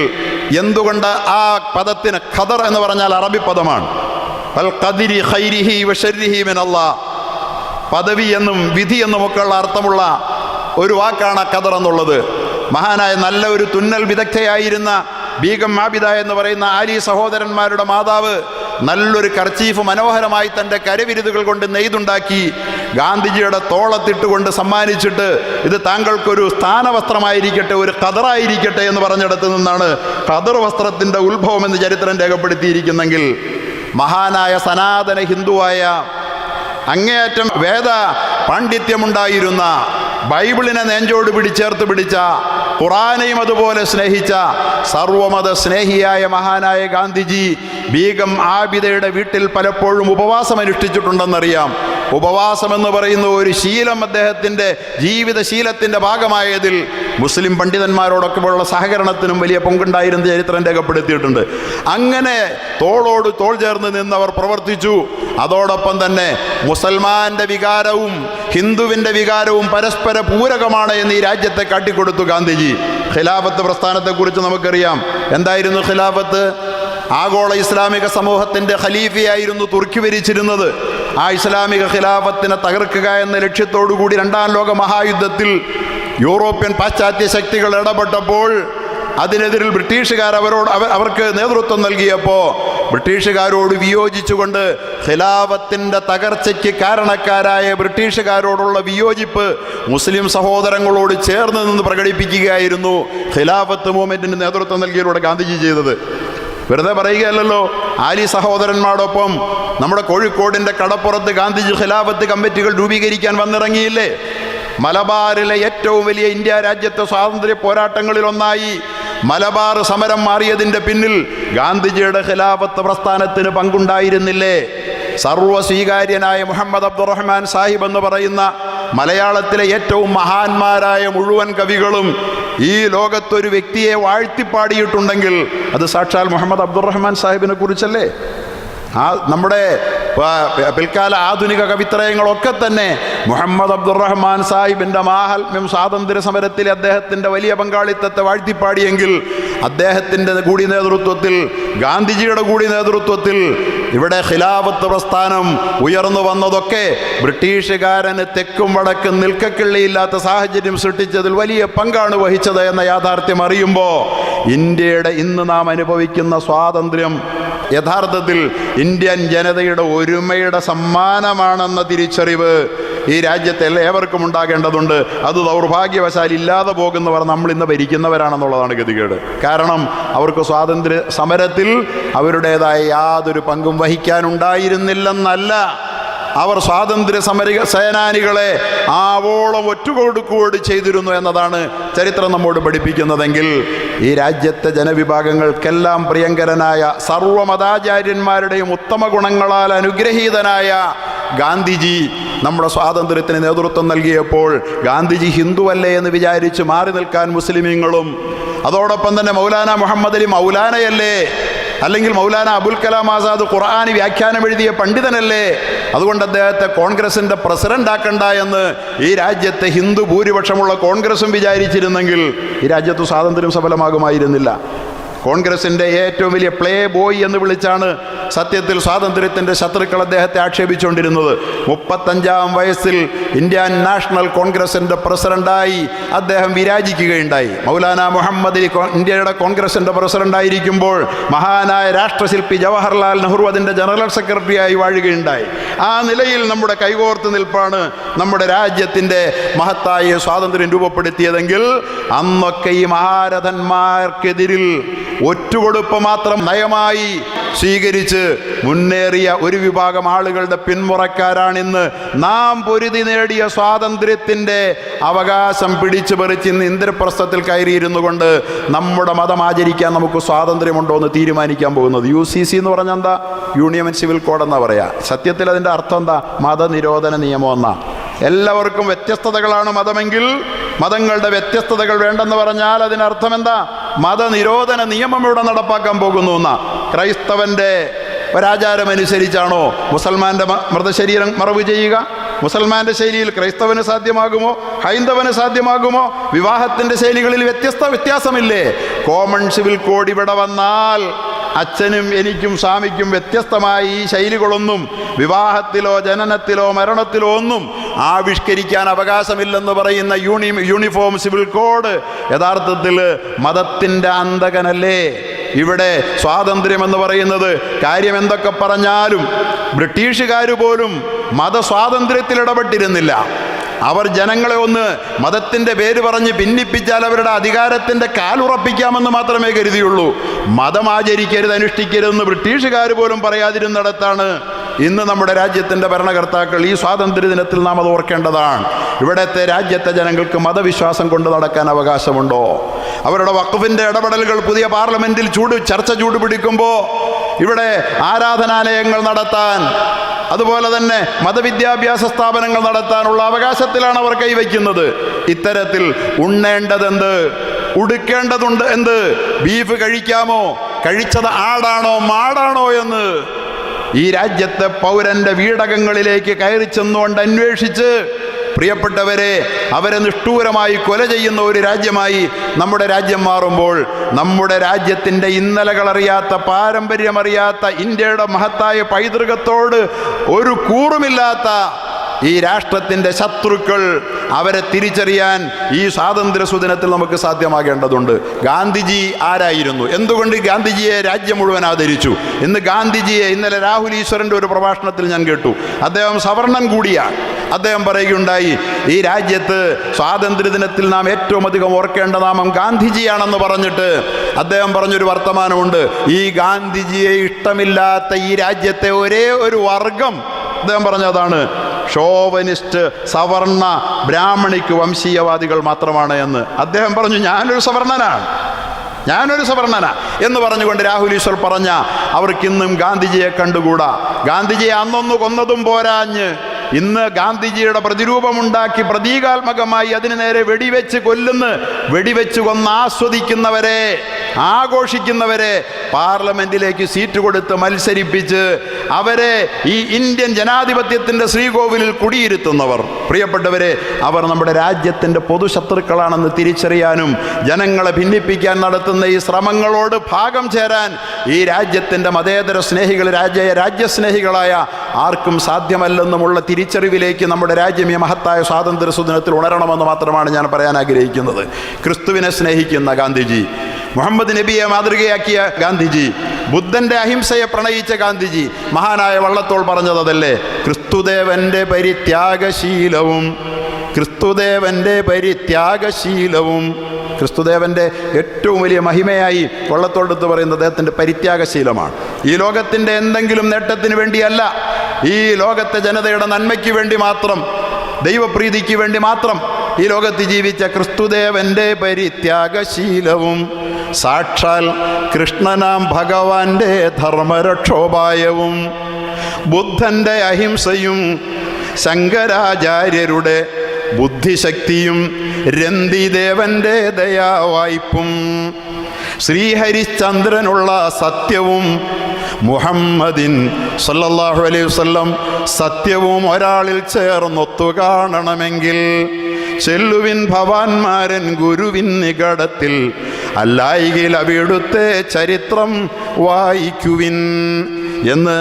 എന്തുകൊണ്ട് ആ പദത്തിന് ഖദർ എന്ന് പറഞ്ഞാൽ അറബി പദമാണ്. പദവി എന്നും പദവി എന്നും വിധി എന്നുമൊക്കെയുള്ള അർത്ഥമുള്ള ഒരു വാക്കാണ് ഖദർ എന്നുള്ളത്. മഹാനായ നല്ല ഒരു തുന്നൽ വിദഗ്ധയായിരുന്ന ബീഗം ആബിദ എന്ന് പറയുന്ന ആലി സഹോദരന്മാരുടെ മാതാവ് നല്ലൊരു കർച്ചീഫ് മനോഹരമായി തന്റെ കരവിരുതുകൾ കൊണ്ട് നെയ്തുണ്ടാക്കി ഗാന്ധിജിയുടെ തോളത്തിട്ടുകൊണ്ട് സമ്മാനിച്ചിട്ട് ഇത് താങ്കൾക്കൊരു സ്ഥാനവസ്ത്രമായിരിക്കട്ടെ ഒരു കതറായിരിക്കട്ടെ എന്ന് പറഞ്ഞിടത്ത് നിന്നാണ് കതർ വസ്ത്രത്തിന്റെ ഉത്ഭവം എന്ന് ചരിത്രം രേഖപ്പെടുത്തിയിരിക്കുന്നെങ്കിൽ മഹാനായ സനാതന ഹിന്ദുവായ അങ്ങേയറ്റം വേദ പാണ്ഡിത്യമുണ്ടായിരുന്ന ബൈബിളിനെ നെഞ്ചോട് പിടിച്ചേർത്ത് പിടിച്ച ഖുറാനെയും അതുപോലെ സ്നേഹിച്ച സർവമത സ്നേഹിയായ മഹാനായ ഗാന്ധിജി ബീഗം ആബിദയുടെ വീട്ടിൽ പലപ്പോഴും ഉപവാസം അനുഷ്ഠിച്ചിട്ടുണ്ടെന്നറിയാം ഉപവാസം എന്ന് പറയുന്ന ഒരു ശീലം അദ്ദേഹത്തിന്റെ ജീവിതശീലത്തിന്റെ ഭാഗമായതിൽ മുസ്ലിം പണ്ഡിതന്മാരോടൊക്കെ ഉള്ള സഹകരണത്തിനും വലിയ പങ്കുണ്ടായിരുന്ന ചരിത്രം രേഖപ്പെടുത്തിയിട്ടുണ്ട്. അങ്ങനെ തോളോട് തോൾ ചേർന്ന് നിന്നവർ പ്രവർത്തിച്ചു. അതോടൊപ്പം തന്നെ മുസൽമാന്റെ വികാരവും ഹിന്ദുവിന്റെ വികാരവും പരസ്പര പൂരകമാണ് എന്ന് ഈ രാജ്യത്തെ കാട്ടിക്കൊടുത്തു ഗാന്ധിജി. ഖിലാഫത്ത് പ്രസ്ഥാനത്തെക്കുറിച്ച് നമുക്കറിയാം. എന്തായിരുന്നു ഖിലാഫത്ത്? ആഗോള ഇസ്ലാമിക സമൂഹത്തിന്റെ ഖലീഫയായിരുന്നു തുർക്കി ഭരിച്ചിരുന്നത്. ആ ഇസ്ലാമിക ഖിലാഫത്തിനെ തകർക്കുക എന്ന ലക്ഷ്യത്തോടു കൂടി രണ്ടാം ലോക മഹായുദ്ധത്തിൽ യൂറോപ്യൻ പാശ്ചാത്യ ശക്തികൾ ഇടപെട്ടപ്പോൾ അതിനെതിരിൽ ബ്രിട്ടീഷുകാർ അവരോട് അവർ അവർക്ക് നേതൃത്വം നൽകിയപ്പോൾ ബ്രിട്ടീഷുകാരോട് വിയോജിച്ചുകൊണ്ട് ഖിലാഫത്തിന്റെ തകർച്ചയ്ക്ക് കാരണക്കാരായ ബ്രിട്ടീഷുകാരോടുള്ള വിയോജിപ്പ് മുസ്ലിം സഹോദരങ്ങളോട് ചേർന്ന് നിന്ന് പ്രകടിപ്പിക്കുകയായിരുന്നു. ഖിലാഫത്ത് മൂവ്മെന്റിന് നേതൃത്വം നൽകിയതിലൂടെ ഗാന്ധിജി ചെയ്തത്. വെറുതെ പറയുകയല്ലല്ലോ. ആലി സഹോദരന്മാരോടൊപ്പം നമ്മുടെ കോഴിക്കോടിന്റെ കടപ്പുറത്ത് ഗാന്ധിജി ഖിലാഫത്ത് കമ്മിറ്റികൾ രൂപീകരിക്കാൻ വന്നിറങ്ങിയില്ലേ? മലബാറിലെ ഏറ്റവും വലിയ ഇന്ത്യ രാജ്യത്തെ സ്വാതന്ത്ര്യ പോരാട്ടങ്ങളിൽ ഒന്നായി മലബാർ സമരം മാറിയതിന്റെ പിന്നിൽ ഗാന്ധിജിയുടെ ഖിലാഫത്ത് പ്രസ്ഥാനത്തിന് പങ്കുണ്ടായിരുന്നില്ലേ? സർവസ്വീകാര്യനായ മുഹമ്മദ് അബ്ദുറഹ്മാൻ സാഹിബ് എന്ന് പറയുന്ന മലയാളത്തിലെ ഏറ്റവും മഹാന്മാരായ മുഴുവൻ കവികളും ഈ ലോകത്തൊരു വ്യക്തിയെ വാഴ്ത്തിപ്പാടിയിട്ടുണ്ടെങ്കിൽ അത് സാക്ഷാൽ മുഹമ്മദ് അബ്ദുറഹ്മാൻ സാഹിബിനെ കുറിച്ചല്ലേ? ആ നമ്മുടെ പിൽക്കാല ആധുനിക കവിത്രയങ്ങളൊക്കെ തന്നെ മുഹമ്മദ് അബ്ദുറഹ്മാൻ സാഹിബിന്റെ മാഹാത്മ്യം സ്വാതന്ത്ര്യ സമരത്തിൽ അദ്ദേഹത്തിന്റെ വലിയ പങ്കാളിത്തത്തെ വാഴ്ത്തിപ്പാടിയെങ്കിൽ അദ്ദേഹത്തിന്റെ കൂടി നേതൃത്വത്തിൽ ഗാന്ധിജിയുടെ കൂടി നേതൃത്വത്തിൽ ഇവിടെ ഖിലാഫത്ത് പ്രസ്ഥാനം ഉയർന്നു വന്നതൊക്കെ ബ്രിട്ടീഷുകാരന് തെക്കും വടക്കും നിൽക്കക്കിള്ളിയില്ലാത്ത സാഹചര്യം സൃഷ്ടിച്ചതിൽ വലിയ പങ്കാണ് വഹിച്ചത് എന്ന യാഥാർത്ഥ്യം അറിയുമ്പോൾ ഇന്ത്യയുടെ ഇന്ന് നാം അനുഭവിക്കുന്ന സ്വാതന്ത്ര്യം യഥാർത്ഥത്തിൽ ഇന്ത്യൻ ജനതയുടെ ഒരുമയുടെ സമ്മാനമാണെന്ന തിരിച്ചറിവ് ഈ രാജ്യത്തെ ഏവർക്കും ഉണ്ടാകേണ്ടതുണ്ട്. അത് ദൗർഭാഗ്യവശാൽ ഇല്ലാതെ പോകുന്നവർ നമ്മൾ ഇന്ന് ഭരിക്കുന്നവരാണെന്നുള്ളതാണ് ഗതികേട്. കാരണം അവർക്ക് സ്വാതന്ത്ര്യ സമരത്തിൽ അവരുടേതായ യാതൊരു പങ്കും വഹിക്കാനുണ്ടായിരുന്നില്ലെന്നല്ല. അവർ സ്വാതന്ത്ര്യ സമര സേനാനികളെ ആവോളം ഒറ്റുകൊടുക്കുകയോട് ചെയ്തിരുന്നു എന്നതാണ് ചരിത്രം നമ്മോട് പഠിപ്പിക്കുന്നതെങ്കിൽ ഈ രാജ്യത്തെ ജനവിഭാഗങ്ങൾക്കെല്ലാം പ്രിയങ്കരനായ സർവമതാചാര്യന്മാരുടെയും ഉത്തമ ഗുണങ്ങളാൽ അനുഗ്രഹീതനായ ഗാന്ധിജി നമ്മുടെ സ്വാതന്ത്ര്യത്തിന് നേതൃത്വം നൽകിയപ്പോൾ ഗാന്ധിജി ഹിന്ദുവല്ലേ എന്ന് വിചാരിച്ച് മാറി നിൽക്കാൻ മുസ്ലിമീങ്ങളും അതോടൊപ്പം തന്നെ മൗലാന മുഹമ്മദ് അലി മൗലാനയല്ലേ അല്ലെങ്കിൽ മൗലാന അബുൽ കലാം ആസാദ് ഖുർആാന് വ്യാഖ്യാനം എഴുതിയ പണ്ഡിതനല്ലേ? അതുകൊണ്ട് അദ്ദേഹത്തെ കോൺഗ്രസിന്റെ പ്രസിഡന്റ് ആക്കണ്ട എന്ന് ഈ രാജ്യത്തെ ഹിന്ദു ഭൂരിപക്ഷമുള്ള കോൺഗ്രസും വിചാരിച്ചിരുന്നെങ്കിൽ ഈ രാജ്യത്ത് സ്വാതന്ത്ര്യം സഫലമാകുമായിരുന്നില്ല. കോൺഗ്രസിന്റെ ഏറ്റവും വലിയ പ്ലേ ബോയ് എന്ന് വിളിച്ചാണ് സത്യത്തിൽ സ്വാതന്ത്ര്യത്തിന്റെ ശത്രുക്കൾ അദ്ദേഹത്തെ ആക്ഷേപിച്ചുകൊണ്ടിരുന്നത്. മുപ്പത്തഞ്ചാം വയസ്സിൽ ഇന്ത്യൻ നാഷണൽ കോൺഗ്രസിന്റെ പ്രസിഡന്റായി അദ്ദേഹം വിരാജിക്കുകയുണ്ടായി. മൗലാന മുഹമ്മദ് ഇന്ത്യയുടെ കോൺഗ്രസിന്റെ പ്രസിഡന്റായിരിക്കുമ്പോൾ മഹാനായ രാഷ്ട്രശില്പി ജവഹർലാൽ നെഹ്റു അതിന്റെ ജനറൽ സെക്രട്ടറിയായി വാഴുകയുണ്ടായി. ആ നിലയിൽ നമ്മുടെ കൈകോർത്ത് നിൽപ്പാണ് നമ്മുടെ രാജ്യത്തിന്റെ മഹത്തായ സ്വാതന്ത്ര്യം രൂപപ്പെടുത്തിയതെങ്കിൽ അന്നൊക്കെ ഈ മഹാരഥന്മാർക്കെതിരിൽ ഒറ്റുകൊടുപ്പ് മാത്രം നയമായി സ്വീകരിച്ച് മുന്നേറിയ ഒരു വിഭാഗം ആളുകളുടെ പിന്മുറക്കാരാണിന്ന് നാം പൊരുതി നേടിയ സ്വാതന്ത്ര്യത്തിന്റെ അവകാശം പിടിച്ചു പറിച്ച് ഇന്ന് ഇന്ദ്രപ്രസ്ഥത്തിൽ കയറിയിരുന്നു കൊണ്ട് നമ്മുടെ മതം ആചരിക്കാൻ നമുക്ക് സ്വാതന്ത്ര്യമുണ്ടോ എന്ന് തീരുമാനിക്കാൻ പോകുന്നത്. യു സി സി എന്ന് പറഞ്ഞാൽ എന്താ? യൂണിയൻ സിവിൽ കോഡ് എന്നാ പറയാ. സത്യത്തിൽ അതിന്റെ അർത്ഥം എന്താ? മതനിരോധന നിയമം എന്നാ. എല്ലാവർക്കും വ്യത്യസ്തതകളാണ് മതമെങ്കിൽ മതങ്ങളുടെ വ്യത്യസ്തതകൾ വേണ്ടെന്ന് പറഞ്ഞാൽ അതിനർത്ഥം എന്താ? മതനിരോധന നിയമം ഇവിടെ നടപ്പാക്കാൻ പോകുന്നു എന്നാ. ക്രൈസ്തവന്റെ ഒരാചാരം അനുസരിച്ചാണോ മുസൽമാന്റെ മൃതശരീരം മറവ് ചെയ്യുക? മുസൽമാന്റെ ശൈലിയിൽ ക്രൈസ്തവന് സാധ്യമാകുമോ? ഹൈന്ദവന് സാധ്യമാകുമോ? വിവാഹത്തിന്റെ ശൈലികളിൽ വ്യത്യസ്ത വ്യത്യാസമില്ലേ? കോമൺ സിവിൽ കോഡ് ഇവിടെ വന്നാൽ അച്ഛനും എനിക്കും സ്വാമിക്കും വ്യത്യസ്തമായ ഈ ശൈലികളൊന്നും വിവാഹത്തിലോ ജനനത്തിലോ മരണത്തിലോ ഒന്നും ആവിഷ്കരിക്കാൻ അവകാശമില്ലെന്ന് പറയുന്ന യൂണി യൂണിഫോം സിവിൽ കോഡ് യഥാർത്ഥത്തിൽ മതത്തിന്റെ അന്തകനല്ലേ ഇവിടെ സ്വാതന്ത്ര്യം എന്ന് പറയുന്നത് കാര്യം എന്തൊക്കെ പറഞ്ഞാലും ബ്രിട്ടീഷുകാർ പോലും മതസ്വാതന്ത്ര്യത്തിൽ ഇടപെട്ടിരുന്നില്ല അവർ ജനങ്ങളെ ഒന്ന് മതത്തിന്റെ പേര് പറഞ്ഞ് ഭിന്നിപ്പിച്ചാൽ അവരുടെ അധികാരത്തിന്റെ കാലുറപ്പിക്കാമെന്ന് മാത്രമേ കരുതിയുള്ളൂ. മതം ആചരിക്കരുത് അനുഷ്ഠിക്കരുതെന്ന് ബ്രിട്ടീഷുകാർ പോലും പറയാതിരുന്നിടത്താണ് ഇന്ന് നമ്മുടെ രാജ്യത്തിന്റെ ഭരണകർത്താക്കൾ ഈ സ്വാതന്ത്ര്യ ദിനത്തിൽ നാം അത് ഓർക്കേണ്ടതാണ്. ഇവിടത്തെ രാജ്യത്തെ ജനങ്ങൾക്ക് മതവിശ്വാസം കൊണ്ട് നടക്കാൻ അവകാശമുണ്ടോ? അവരുടെ വഖഫിന്റെ ഇടപെടലുകൾ പുതിയ പാർലമെന്റിൽ ചൂട് ചർച്ച ചൂടുപിടിക്കുമ്പോൾ ഇവിടെ ആരാധനാലയങ്ങൾ നടത്താൻ അതുപോലെ തന്നെ മതവിദ്യാഭ്യാസ സ്ഥാപനങ്ങൾ നടത്താനുള്ള അവകാശത്തിലാണ് അവർ കൈവയ്ക്കുന്നത്. ഇത്തരത്തിൽ ഉണ്ണേണ്ടതെന്ത്? ഉടുക്കേണ്ടതുണ്ട് എന്ത്? ബീഫ് കഴിക്കാമോ? കഴിച്ചത് ആടാണോ? മാടാണോ എന്ന്. ഈ രാജ്യത്തെ പൗരന്റെ വീടകങ്ങളിലേക്ക് കയറി ചെന്നുകൊണ്ട് അന്വേഷിച്ച് പ്രിയപ്പെട്ടവരെ അവരെ നിഷ്ഠൂരമായി കൊല ചെയ്യുന്ന ഒരു രാജ്യമായി നമ്മുടെ രാജ്യം മാറുമ്പോൾ നമ്മുടെ രാജ്യത്തിന്റെ ഇന്നലകളറിയാത്ത പാരമ്പര്യമറിയാത്ത ഇന്ത്യയുടെ മഹത്തായ പൈതൃകത്തോട് ഒരു കൂറുമില്ലാത്ത ഈ രാഷ്ട്രത്തിന്റെ ശത്രുക്കൾ അവരെ തിരിച്ചറിയാൻ ഈ സ്വാതന്ത്ര്യ സുദിനത്തിൽ നമുക്ക് സാധ്യമാകേണ്ടതുണ്ട്. ഗാന്ധിജി ആരായിരുന്നു? എന്തുകൊണ്ട് ഗാന്ധിജിയെ രാജ്യം മുഴുവൻ ആദരിച്ചു? ഇന്ന് ഗാന്ധിജിയെ ഇന്നലെ രാഹുൽ ഈശ്വരന്റെ ഒരു പ്രഭാഷണത്തിൽ ഞാൻ കേട്ടു. അദ്ദേഹം സവർണൻ കൂടിയാണ്. അദ്ദേഹം പറയുകയുണ്ടായി ഈ രാജ്യത്ത് സ്വാതന്ത്ര്യ ദിനത്തിൽ നാം ഏറ്റവും അധികം ഓർക്കേണ്ട നാമം ഗാന്ധിജിയാണെന്ന് പറഞ്ഞിട്ട് അദ്ദേഹം പറഞ്ഞൊരു വർത്തമാനമുണ്ട്. ഈ ഗാന്ധിജിയെ ഇഷ്ടമില്ലാത്ത ഈ രാജ്യത്തെ ഒരേ ഒരു വർഗം അദ്ദേഹം പറഞ്ഞതാണ് ഷോവനിസ്റ്റ് സവർണ ബ്രാഹ്മണിക്ക് വംശീയവാദികൾ മാത്രമാണ് എന്ന് അദ്ദേഹം പറഞ്ഞു ഞാനൊരു സവർണനാണ്. ഞാനൊരു സവർണന. എന്ന് പറഞ്ഞുകൊണ്ട് രാഹുൽ ഈശ്വർ പറഞ്ഞ അവർക്കിന്നും ഗാന്ധിജിയെ കണ്ടുകൂടാ. ഗാന്ധിജിയെ അന്നൊന്ന് കൊന്നതും പോരാഞ്ഞ് ഇന്ന് ഗാന്ധിജിയുടെ പ്രതിരൂപമുണ്ടാക്കി പ്രതീകാത്മകമായി അതിനു നേരെ വെടിവെച്ച് കൊല്ലുന്ന വെടിവെച്ച് കൊന്ന് ആസ്വദിക്കുന്നവരെ ആഘോഷിക്കുന്നവരെ പാർലമെന്റിലേക്ക് സീറ്റ് കൊടുത്ത് മത്സരിപ്പിച്ച് അവരെ ഈ ഇന്ത്യൻ ജനാധിപത്യത്തിന്റെ ശ്രീകോവിലിൽ കുടിയിരുത്തുന്നവർ. പ്രിയപ്പെട്ടവരെ അവർ നമ്മുടെ രാജ്യത്തിന്റെ പൊതുശത്രുക്കളാണെന്ന് തിരിച്ചറിയാനും ജനങ്ങളെ ഭിന്നിപ്പിക്കാൻ നടത്തുന്ന ഈ ശ്രമങ്ങളോട് ഭാഗം ചേരാൻ ഈ രാജ്യത്തിന്റെ മതേതര സ്നേഹികൾ രാജ്യ രാജ്യസ്നേഹികളായ ആർക്കും സാധ്യമല്ലെന്നുമുള്ള തിരിച്ചറിവിലേക്ക് നമ്മുടെ രാജ്യം ഈ മഹത്തായ സ്വാതന്ത്ര്യ സുദിനത്തിൽ ഉണരണമെന്ന് മാത്രമാണ് ഞാൻ പറയാൻ ആഗ്രഹിക്കുന്നത്. ക്രിസ്തുവിനെ സ്നേഹിക്കുന്ന ഗാന്ധിജി മുഹമ്മദ് നബിയെ മാതൃകയാക്കിയ ഗാന്ധിജി ബുദ്ധന്റെ അഹിംസയെ പ്രണയിച്ച ഗാന്ധിജി മഹാനായ വള്ളത്തോൾ പറഞ്ഞത് അതല്ലേ? ക്രിസ്തുദേവന്റെ പരിത്യാഗശീലവും ക്രിസ്തുദേവന്റെ പരിത്യാഗശീലവും ക്രിസ്തുദേവന്റെ ഏറ്റവും വലിയ മഹിമയായി വള്ളത്തോടെടുത്ത് പറയുന്നത് അദ്ദേഹത്തിന്റെ പരിത്യാഗശീലമാണ്. ഈ ലോകത്തിന്റെ എന്തെങ്കിലും നേട്ടത്തിന് വേണ്ടിയല്ല ഈ ലോകത്തെ ജനതയുടെ നന്മയ്ക്ക് വേണ്ടി മാത്രം ദൈവപ്രീതിക്ക് വേണ്ടി മാത്രം ഈ ലോകത്ത് ജീവിച്ച ക്രിസ്തുദേവന്റെ പരിത്യാഗശീലവും സാക്ഷാൽ കൃഷ്ണനാം ഭഗവാന്റെ ധർമ്മരക്ഷോപായവും ബുദ്ധന്റെ അഹിംസയും ശങ്കരാചാര്യരുടെ ബുദ്ധിശക്തിയും രന്തിദേവന്റെ ദയാവായ്പും. ശ്രീഹരിശ്ചന്ദ്രനുള്ള സത്യവും മുഹമ്മദിൻ സല്ലല്ലാഹു അലൈഹി വസല്ലം സത്യവും ഒരാളിൽ ചേർന്നൊത്തു കാണണമെങ്കിൽ ചെല്ലുവിൻ ഭവാന്മാരൻ ഗുരുവിൻ നികടത്തിൽ അല്ലായികിൽ അവിടുത്തെ ചരിത്രം വായിക്കുവിൻ എന്ന്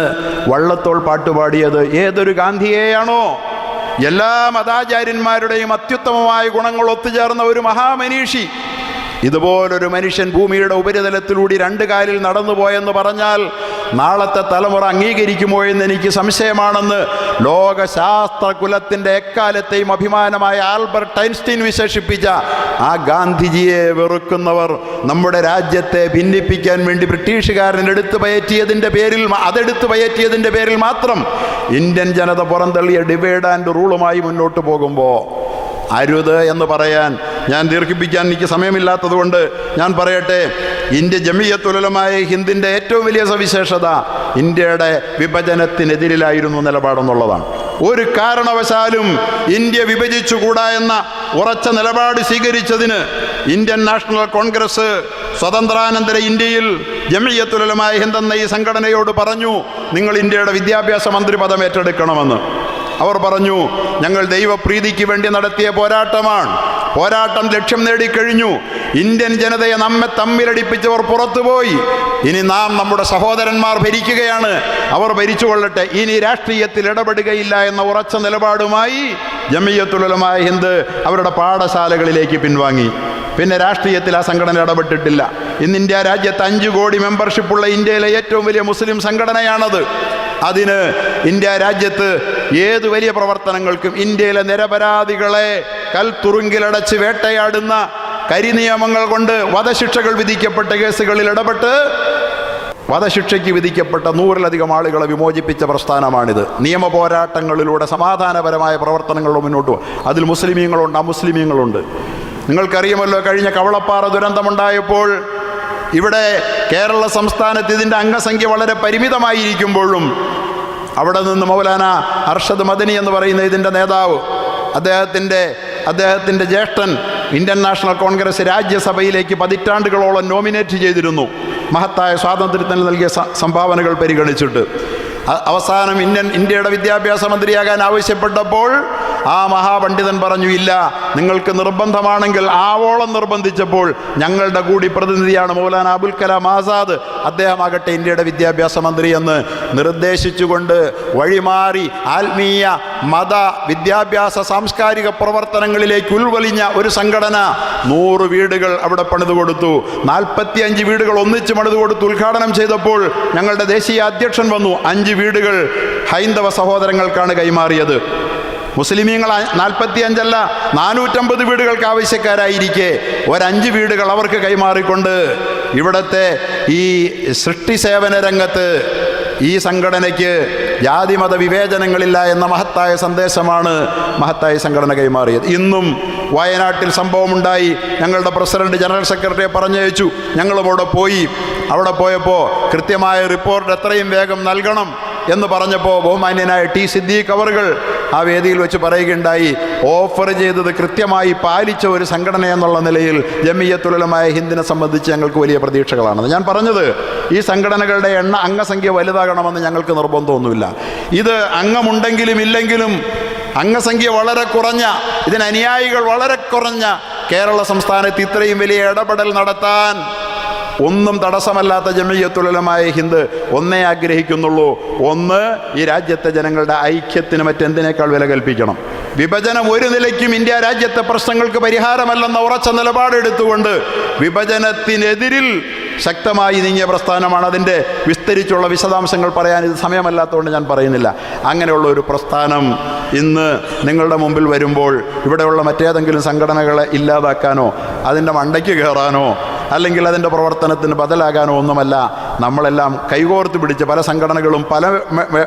വള്ളത്തോൾ പാട്ടുപാടിയത് ഏതൊരു ഗാന്ധിയെയാണോ? എല്ലാ മതാചാര്യന്മാരുടെയും അത്യുത്തമമായ ഗുണങ്ങൾ ഒത്തുചേർന്ന ഒരു മഹാമനീഷി. ഇതുപോലൊരു മനുഷ്യൻ ഭൂമിയുടെ ഉപരിതലത്തിലൂടെ രണ്ട് കാലിൽ നടന്നു പോയെന്ന് പറഞ്ഞാൽ നാളത്തെ തലമുറ അംഗീകരിക്കുമോ എന്ന് എനിക്ക് സംശയമാണെന്ന് ലോകശാസ്ത്രകുലത്തിന്റെ എക്കാലത്തെയും അഭിമാനമായ ആൽബർട്ട് ഐൻസ്റ്റീൻ വിശേഷിപ്പിച്ച ആ ഗാന്ധിജിയെ വെറുക്കുന്നവർ നമ്മുടെ രാജ്യത്തെ ഭിന്നിപ്പിക്കാൻ വേണ്ടി ബ്രിട്ടീഷുകാരൻ എടുത്തു പയറ്റിയതിന്റെ പേരിൽ അതെടുത്തു പയറ്റിയതിന്റെ പേരിൽ മാത്രം ഇന്ത്യൻ ജനത പുറന്തള്ളിയ ഡിവൈഡ് ആൻഡ് റൂളുമായി മുന്നോട്ട് പോകുമ്പോൾ അരുത് എന്ന് പറയാൻ ഞാൻ ദീർഘിപ്പിക്കാൻ എനിക്ക് സമയമില്ലാത്തതുകൊണ്ട് ഞാൻ പറയട്ടെ ഇന്ത്യ ജമിയത്തുലമായ ഹിന്ദിന്റെ ഏറ്റവും വലിയ സവിശേഷത ഇന്ത്യയുടെ വിഭജനത്തിനെതിരിലായിരുന്നു നിലപാടെന്നുള്ളതാണ്. ഒരു കാരണവശാലും ഇന്ത്യ വിഭജിച്ചുകൂടാ എന്ന ഉറച്ച നിലപാട് സ്വീകരിച്ചതിന് ഇന്ത്യൻ നാഷണൽ കോൺഗ്രസ് സ്വതന്ത്രാനന്തര ഇന്ത്യയിൽ ജമിയത്തുലമായ ഹിന്ദെന്ന ഈ സംഘടനയോട് പറഞ്ഞു നിങ്ങൾ ഇന്ത്യയുടെ വിദ്യാഭ്യാസ മന്ത്രി പദം ഏറ്റെടുക്കണമെന്ന്. അവർ പറഞ്ഞു ഞങ്ങൾ ദൈവപ്രീതിക്ക് വേണ്ടി നടത്തിയ പോരാട്ടമാണ്. പോരാട്ടം ലക്ഷ്യം നേടിക്കഴിഞ്ഞു. ഇന്ത്യൻ ജനതയെ നമ്മെ തമ്മിലടിപ്പിച്ചവർ പുറത്തുപോയി. ഇനി നാം നമ്മുടെ സഹോദരന്മാർ ഭരിക്കുകയാണ്. അവർ ഭരിച്ചു കൊള്ളട്ടെ ഇനി രാഷ്ട്രീയത്തിൽ ഇടപെടുകയില്ല എന്ന ഉറച്ച നിലപാടുമായി ജമിയത്തുലമായ ഹിന്ദ് അവരുടെ പാഠശാലകളിലേക്ക് പിൻവാങ്ങി. പിന്നെ രാഷ്ട്രീയത്തിൽ ആ സംഘടന ഇടപെട്ടിട്ടില്ല. ഇന്ന് ഇന്ത്യ രാജ്യത്ത് അഞ്ച് കോടി മെമ്പർഷിപ്പുള്ള ഇന്ത്യയിലെ ഏറ്റവും വലിയ മുസ്ലിം സംഘടനയാണത്. അതിന് ഇന്ത്യ രാജ്യത്ത് ഏത് വലിയ പ്രവർത്തനങ്ങൾക്കും ഇന്ത്യയിലെ നിരപരാധികളെ കൽത്തുറുങ്കിലടച്ച് വേട്ടയാടുന്ന കരിനിയമങ്ങൾ കൊണ്ട് വധശിക്ഷകൾ വിധിക്കപ്പെട്ട കേസുകളിൽ ഇടപെട്ട് വധശിക്ഷയ്ക്ക് വിധിക്കപ്പെട്ട നൂറിലധികം ആളുകളെ വിമോചിപ്പിച്ച പ്രസ്ഥാനമാണിത്. നിയമ പോരാട്ടങ്ങളിലൂടെ സമാധാനപരമായ പ്രവർത്തനങ്ങളിലൂടെ മുന്നോട്ട് അതിൽ മുസ്ലിമീങ്ങളുണ്ട് അമുസ്ലിമീങ്ങളുണ്ട്. നിങ്ങൾക്കറിയുമല്ലോ കഴിഞ്ഞ കവളപ്പാറ ദുരന്തമുണ്ടായപ്പോൾ ഇവിടെ കേരള സംസ്ഥാനത്ത് ഇതിന്റെ അംഗസംഖ്യ വളരെ പരിമിതമായിരിക്കുമ്പോഴും അവിടെ നിന്ന് മൗലാന അർഷദ് മദനി എന്ന് പറയുന്ന ഇതിന്റെ നേതാവ് അദ്ദേഹത്തിന്റെ അദ്ദേഹത്തിന്റെ ജ്യേഷ്ഠൻ ഇന്ത്യൻ നാഷണൽ കോൺഗ്രസ് രാജ്യസഭയിലേക്ക് പതിറ്റാണ്ടുകളോളം നോമിനേറ്റ് ചെയ്തിരുന്നു. മഹത്തായ സ്വാതന്ത്ര്യത്തിന് നൽകിയ സംഭാവനകൾ പരിഗണിച്ചിട്ട്. അവസാനം ഇന്ത്യൻ ഇന്ത്യയുടെ വിദ്യാഭ്യാസ മന്ത്രിയാകാൻ ആവശ്യപ്പെട്ടപ്പോൾ ആ മഹാപണ്ഡിതൻ പറഞ്ഞു ഇല്ല നിങ്ങൾക്ക് നിർബന്ധമാണെങ്കിൽ ആവോളം നിർബന്ധിച്ചപ്പോൾ ഞങ്ങളുടെ കൂടി പ്രതിനിധിയാണ് മൗലാന അബുൽ കലാം ആസാദ്. അദ്ദേഹമാകട്ടെ ഇന്ത്യയുടെ വിദ്യാഭ്യാസ മന്ത്രി എന്ന് നിർദ്ദേശിച്ചുകൊണ്ട് വഴിമാറി ആത്മീയ മത വിദ്യാഭ്യാസ സാംസ്കാരിക പ്രവർത്തനങ്ങളിലേക്ക് ഉൾവലിഞ്ഞ ഒരു സംഘടന നൂറ് വീടുകൾ അവിടെ പണിതു കൊടുത്തു. നാൽപ്പത്തിയഞ്ച് വീടുകൾ ഒന്നിച്ച് പണിതു കൊടുത്തു ഉദ്ഘാടനം ചെയ്തപ്പോൾ ഞങ്ങളുടെ ദേശീയ അധ്യക്ഷൻ വന്നു. അഞ്ച് വീടുകൾ ഹൈന്ദവ സഹോദരങ്ങൾക്കാണ് കൈമാറിയത്. മുസ്ലിമീങ്ങൾ നാൽപ്പത്തി അഞ്ചല്ല നാനൂറ്റമ്പത് വീടുകൾക്ക് ആവശ്യക്കാരായിരിക്കെ. ഒരഞ്ച് വീടുകൾ അവർക്ക് കൈമാറിക്കൊണ്ട് ഇവിടുത്തെ ഈ സൃഷ്ടി സേവന രംഗത്ത് ഈ സംഘടനയ്ക്ക് ജാതിമത വിവേചനങ്ങളില്ല എന്ന മഹത്തായ സന്ദേശമാണ് മഹത്തായ സംഘടന കൈമാറിയത്. ഇന്നും വയനാട്ടിൽ സംഭവമുണ്ടായി. ഞങ്ങളുടെ പ്രസിഡന്റ് ജനറൽ സെക്രട്ടറിയെ പറഞ്ഞയച്ചു. ഞങ്ങളും അവിടെ പോയി. അവിടെ പോയപ്പോൾ കൃത്യമായ റിപ്പോർട്ട് എത്രയും വേഗം നൽകണം എന്ന് പറഞ്ഞപ്പോൾ ബഹുമാന്യനായ ടി സിദ്ദീഖ് അവറുകൾ ആ വേദിയിൽ വെച്ച് പറയുകയുണ്ടായി. ഓഫർ ചെയ്തത് കൃത്യമായി പാലിച്ച ഒരു സംഘടന എന്നുള്ള നിലയിൽ ജമിയത്തുലമായ ഹിന്ദിനെ സംബന്ധിച്ച് ഞങ്ങൾക്ക് വലിയ പ്രതീക്ഷകളാണ് ഞാൻ പറഞ്ഞത് ഈ സംഘടനകളുടെ എണ്ണ അംഗസംഖ്യ വലുതാകണമെന്ന് ഞങ്ങൾക്ക് നിർബന്ധമൊന്നുമില്ല. ഇത് അംഗമുണ്ടെങ്കിലും ഇല്ലെങ്കിലും അംഗസംഖ്യ വളരെ കുറഞ്ഞ ഇതിന് അനുയായികൾ വളരെ കുറഞ്ഞ കേരള സംസ്ഥാനത്ത് ഇത്രയും വലിയ ഇടപെടൽ നടത്താൻ ഒന്നും തടസ്സമല്ലാത്ത ജമയത്തുലമായ ഹിന്ദ് ഒന്നേ ആഗ്രഹിക്കുന്നുള്ളൂ. ഒന്ന് ഈ രാജ്യത്തെ ജനങ്ങളുടെ ഐക്യത്തിന് മറ്റെന്തിനേക്കാൾ വില കൽപ്പിക്കണം? വിഭജനം ഒരു നിലയ്ക്കും ഇന്ത്യ രാജ്യത്തെ പ്രശ്നങ്ങൾക്ക് പരിഹാരമല്ലെന്ന ഉറച്ച നിലപാടെടുത്തുകൊണ്ട് വിഭജനത്തിനെതിരിൽ ശക്തമായി നീങ്ങിയ പ്രസ്ഥാനമാണ് അതിന്റെ വിസ്തരിച്ചുള്ള വിശദാംശങ്ങൾ പറയാൻ ഇത് സമയമല്ലാത്തതുകൊണ്ട് ഞാൻ പറയുന്നില്ല. അങ്ങനെയുള്ള ഒരു പ്രസ്ഥാനം ഇന്ന് നിങ്ങളുടെ മുമ്പിൽ വരുമ്പോൾ ഇവിടെയുള്ള മറ്റേതെങ്കിലും സംഘടനകളെ ഇല്ലാതാക്കാനോ അതിന്റെ മണ്ടയ്ക്ക് കയറാനോ അല്ലെങ്കിൽ അതിന്റെ പ്രവർത്തനത്തിന് ബദലാകാനോ ഒന്നുമല്ല. നമ്മളെല്ലാം കൈകോർത്ത് പിടിച്ച് പല സംഘടനകളും പല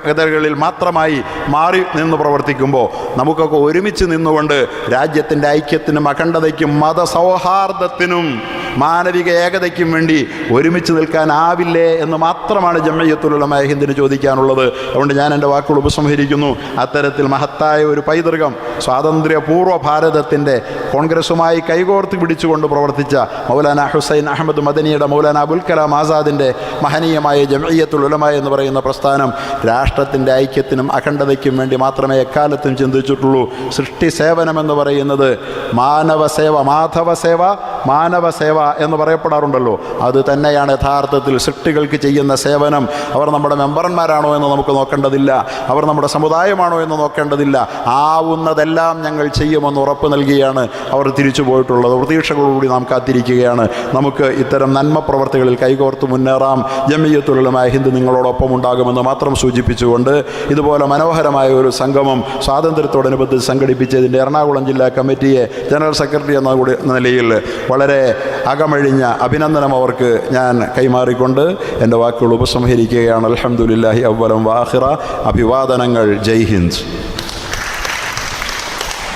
മേഖലകളിൽ മാത്രമായി മാറി നിന്ന് പ്രവർത്തിക്കുമ്പോൾ നമുക്കൊക്കെ ഒരുമിച്ച് നിന്നുകൊണ്ട് രാജ്യത്തിന്റെ ഐക്യത്തിനും അഖണ്ഡതയ്ക്കും മതസൗഹാർദ്ദത്തിനും മാനവിക ഏകതയ്ക്കും വേണ്ടി ഒരുമിച്ച് നിൽക്കാനാവില്ലേ എന്ന് മാത്രമാണ് ജമ്മയ്യത്തുലുള്ള ഹിന്ദിന് ചോദിക്കാനുള്ളത്. അതുകൊണ്ട് ഞാൻ എന്റെ വാക്കുകൾ ഉപസംഹരിക്കുന്നു. അത്തരത്തിൽ മഹത്തായ ഒരു പൈതൃകം സ്വാതന്ത്ര്യപൂർവ ഭാരതത്തിന്റെ കോൺഗ്രസുമായി കൈകോർത്ത് പിടിച്ചുകൊണ്ട് പ്രവർത്തിച്ച മൗലാന ഹുസൈൻ അഹമ്മദ് മദനിയുടെ മൗലാന അബുൽ കലാം ആസാദിന്റെ മഹനീയമായ ജമയ്യത്തുൽ ഉലമ എന്ന് പറയുന്ന പ്രസ്ഥാനം രാഷ്ട്രത്തിന്റെ ഐക്യത്തിനും അഖണ്ഡതയ്ക്കും വേണ്ടി മാത്രമേ എക്കാലത്തും ചിന്തിച്ചിട്ടുള്ളൂ. സൃഷ്ടി സേവനം എന്ന് പറയുന്നത് മാനവ സേവ മാധവ സേവ മാനവ സേവ എന്ന് പറയപ്പെടാറുണ്ടല്ലോ. അത് തന്നെയാണ് യഥാർത്ഥത്തിൽ സൃഷ്ടികൾക്ക് ചെയ്യുന്ന സേവനം. അവർ നമ്മുടെ മെമ്പർമാരാണോ എന്ന് നമുക്ക് നോക്കേണ്ടതില്ല. അവർ നമ്മുടെ സമുദായമാണോ എന്ന് നോക്കേണ്ടതില്ല. ആവുന്നതെല്ലാം ഞങ്ങൾ ചെയ്യുമെന്ന് ഉറപ്പ് നൽകിയാണ് അവർ തിരിച്ചു പോയിട്ടുള്ളത്. പ്രതീക്ഷകളോടുകൂടി നാം കാത്തിരിക്കുകയാണ്. നമുക്ക് ഇത്തരം നന്മ പ്രവർത്തികളിൽ കൈകോർത്ത് മുന്നേറാം. ജമയ്യത്തുലമായ ഹിന്ദു നിങ്ങളോടൊപ്പം ഉണ്ടാകുമെന്ന് മാത്രം സൂചിപ്പിച്ചുകൊണ്ട് ഇതുപോലെ മനോഹരമായ ഒരു സംഗമം സ്വാതന്ത്ര്യത്തോടനുബന്ധിച്ച് സംഘടിപ്പിച്ചതിന്റെ എറണാകുളം ജില്ലാ കമ്മിറ്റിയെ ജനറൽ സെക്രട്ടറി എന്ന നിലയിൽ വളരെ അകമഴിഞ്ഞ അഭിനന്ദനം അവർക്ക് ഞാൻ കൈമാറിക്കൊണ്ട് എന്റെ വാക്കുകൾ ഉപസംഹരിക്കുകയാണ്. അലഹമുല്ലാഹി അവലം വാഹിറ അഭിവാദനങ്ങൾ. ജയ് ഹിന്ദ്.